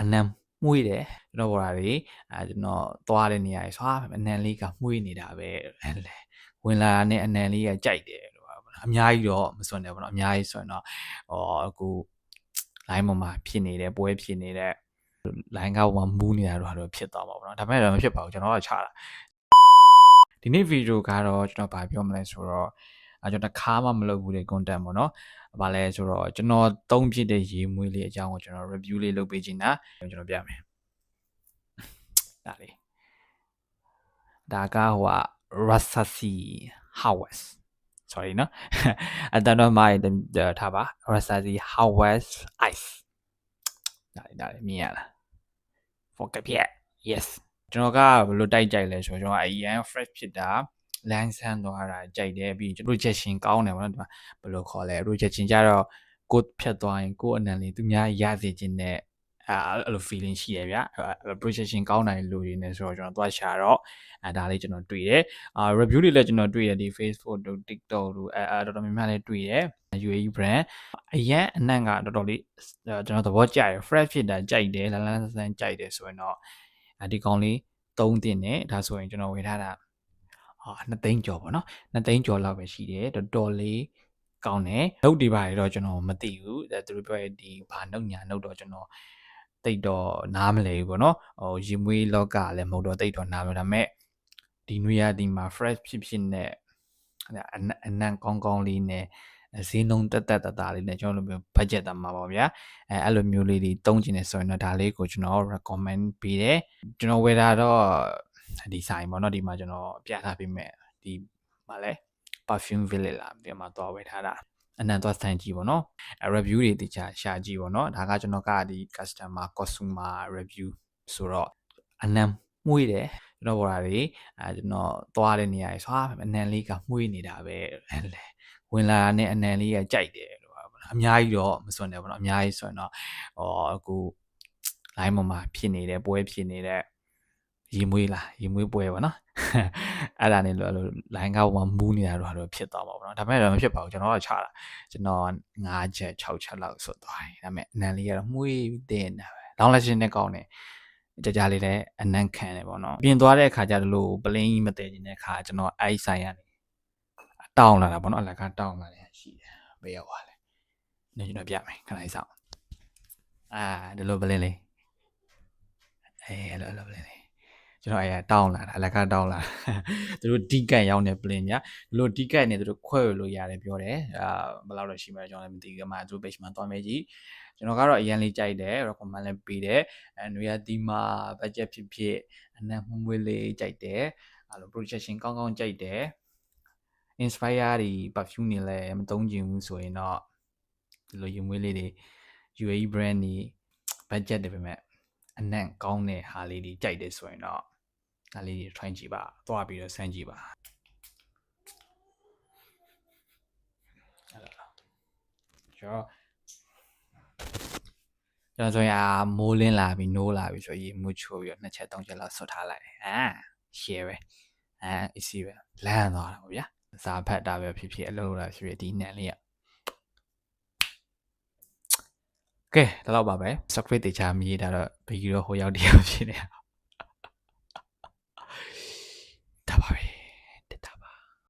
အနံမှုေးတယ်ကျွန်တော်ဘော်တာတွေအဲကျွန်တော်သွားတဲ့နေရာတွေဆွာအနံလေးကမှုေးနေတာပဲအဲ့လေဝင်လာတာနဲ့အနံလေးကကြိုက်တယ်လို့ပါဘောအများကြီးတော့မစွန့်တယ်ဘောနော်အများကြီးဆိုရင်တော့ဟောအခု line ပေါ်မှာဖြစ်နေတဲ့ပွဲဖြစ်နေတဲ့ line ကပေါ်မှာမူးနေတာတော့တော့ဖြစ်သွားမှာပေါ့နော်ဒါပေမဲ့တော့မဖြစ်ပါဘူးကျွန်တော်ကချတာဒီနေ့ဗီဒီယိုကတော့ကျွန်တော်ဗာပြောမလဲဆိုတော့ အဲကျွန်တော်တစ်ခါမှမလုပ်ဘူးတဲ့ content ပေါ့နော်။ဘာလဲဆိုတော့ကျွန်တော်သုံးဖြစ်တဲ့ရေမွေးလေးအကြောင်းကိုကျွန်တော် review လေးလုပ်ပေးချင်တာကျွန်တော်ပြမယ်။ဒါလေးဒါကဟိုက Rasasi House sorry နော်အတန်တော့မိုင်းထားပါ Rasasi House Ice ဒါလေးဒါလေးမြင်ရလား forget ပြ yes ကျွန်တော်ကဘယ်လိုတိုက်ကြိုက်လဲဆိုတော့ကျွန်တော်အရန် fresh ဖြစ်တာ လမ်းဆန်းသွားတာကြိုက်တယ်ပြီးကျွန်တော် rejection ကောင်းတယ်ဗောနော်ဒီမှာဘယ်လိုခေါ်လဲ rejection ကြတော့ကိုဖြတ်သွားရင်ကိုအနံလေးသူများရစေခြင်းနဲ့အဲအဲ့လို feeling ရှိရဗျာ projection ကောင်းတယ်လို့ရင်းနေဆိုတော့ကျွန်တော်သွားရှာတော့အဲဒါလေးကျွန်တော်တွေ့တယ်အာ review တွေလည်းကျွန်တော်တွေ့တယ်ဒီ Facebook တို့ TikTok တို့အဲအဲတော်တော်များများလည်းတွေ့တယ် UAE brand အရန်အနံ့ကတော်တော်လေးကျွန်တော်သဘောကျတယ် fresh ဖြစ်တာကြိုက်တယ်လန်းလန်းဆန်းဆန်းကြိုက်တယ်ဆိုရင်တော့ဒီကောင်လေးသုံးတင်တယ်ဒါဆိုရင်ကျွန်တော်ဝယ်ထားတာ အာ2သိန်းကျော်ပေါ့နော်2သိန်းကျော်လောက်ပဲရှိတယ်တော်တော်လေးကောင်းတယ်နှုတ်တွေပါတော့ကျွန်တော်မသိဘူးအဲသူတို့ပြောရဲ့ဒီဘာနှုတ်ညာနှုတ်တော့ကျွန်တော်တိတ်တော့နားမလဲဘူးပေါ့နော်ဟိုရင်မွေးလောကလည်းမဟုတ်တော့တိတ်တော့နားမလဲဒါပေမဲ့ဒီနွေရာသီမှာ fresh ဖြစ်ဖြစ်နဲ့အနံ့ကောင်းကောင်းလေးနဲ့ဈေးနှုန်းတက်တက်တတာလေးနဲ့ကျွန်တော်လိုမျိုး budget တမှာပါဗျာအဲအဲ့လိုမျိုးလေးတွေတုံးကျင်နေဆိုရင်တော့ဒါလေးကိုကျွန်တော် recommend ပေးတယ်ကျွန်တော်ဝယ်တာတော့ ဒီဆိုင်ပေါ့နော်ဒီမှာကျွန်တော်ပြထားပေးမယ်ဒီမှာလဲ perfume village လာဒီမှာသွားဝယ်ထားတာအနံသွားဆိုင်ကြည့်ပေါ့နော် review တွေတခြားရှာကြည့်ပေါ့နော်ဒါကကျွန်တော်ကဒီ customer consumer review ဆိုတော့အနံမှုေးတယ်ကျွန်တော်ဘော်တာတွေအဲကျွန်တော်သွားတဲ့နေရာတွေဆွာအနံလေးကမှုေးနေတာပဲအဲ့လေဝင်လာတာနဲ့အနံလေးကကြိုက်တယ်လို့ပါဘောအများကြီးတော့မစွန့်တယ်ဘောနော်အများကြီးဆိုရင်တော့ဟောအခု line ပေါ်မှာဖြစ်နေတဲ့ပွဲဖြစ်နေတဲ့ ရေမွေးလားရေမွေးပွဲပေါ့နော်အဲ့ဒါနဲ့လို့အဲ့လို line ကောက်မှာမူးနေတာတော့တော့ဖြစ်သွားမှာပေါ့နော်ဒါပေမဲ့တော့မဖြစ်ပါဘူးကျွန်တော်ကချတာကျွန်တော်9ချက်6ချက်လောက်ဆွတ်သွားတယ်ဒါပေမဲ့အနံလေးကတော့မှုေးတဲ့နေတာပဲလောင်းလက်ရှင်နဲ့ကောင်းတယ်ကြကြလေးလည်းအနံ့ခံတယ်ပေါ့နော်ပြင်သွားတဲ့အခါကျတော့လို့ပလင်းကြီးမတည်ခြင်းတဲ့အခါကျွန်တော်အဲ့ဆိုင်ရနေတောင်းလာတာပေါ့နော်အလကားတောင်းလာတယ်ရှိတယ်ဘယ်ရောက်သွားလဲနေကျွန်တော်ပြမယ်ခဏလေးစောင့်အာဒီလိုပလင်းလေးအေးအဲ့လိုအဲ့လိုပလင်းလေး ကျွန်တော်အဲတောင်းလာတာအလကားတောင်းလာသူတို့ဒီကတ်ရောက်နေပလင်ညာဒီလိုဒီကတ်နေသူတို့ခွဲလို့ရတယ်ပြောတယ်အာဘယ်လောက်တော့ရှိမှကျွန်တော်လည်းမသိဘူးကမှသူတို့ page မှာတွားမယ်ကြီးကျွန်တော်ကတော့အရင်လေးကြိုက်တယ် recommend လည်းပေးတယ်အဲနွေရသီမှာ budget ဖြစ်ဖြစ်အနံ့မွမွေးလေးကြိုက်တယ်အဲ့လို projection ကောင်းကောင်းကြိုက်တယ် inspire တွေ perfume တွေလည်းမသုံးချင်ဘူးဆိုရင်တော့ဒီလိုရင်မွေးလေးတွေ UAE brand တွေ budget တွေပဲမဲ့အနံ့ကောင်းတဲ့ဟာလေးတွေကြိုက်တယ်ဆိုရင်တော့ ဒါလေးတွေ try ကြည့်ပါသွားပြီးတော့စမ်းကြည့်ပါအဲ့ဒါကျော်ကျွန်တော်ဆိုရင်မိုးလင်းလာပြီးနိုးလာပြီးဆိုရင်မူချိုးပြီးတော့နှစ်ချက်သုံးချက်လောက်ဆွတ်ထားလိုက်တယ်အာ share ပဲအာ easy ပဲလမ်းသွားတာပေါ့ဗျာစာဖတ်တာပဲဖြစ်ဖြစ်အလုပ်လုပ်တာဖြစ်ဖြစ်ဒီနံလေးอ่ะကဲဒါတော့ပါပဲ software တေချာမြည်တာတော့ဘီကြီးတော့ဟိုရောက်တယောက်ဖြစ်နေတာ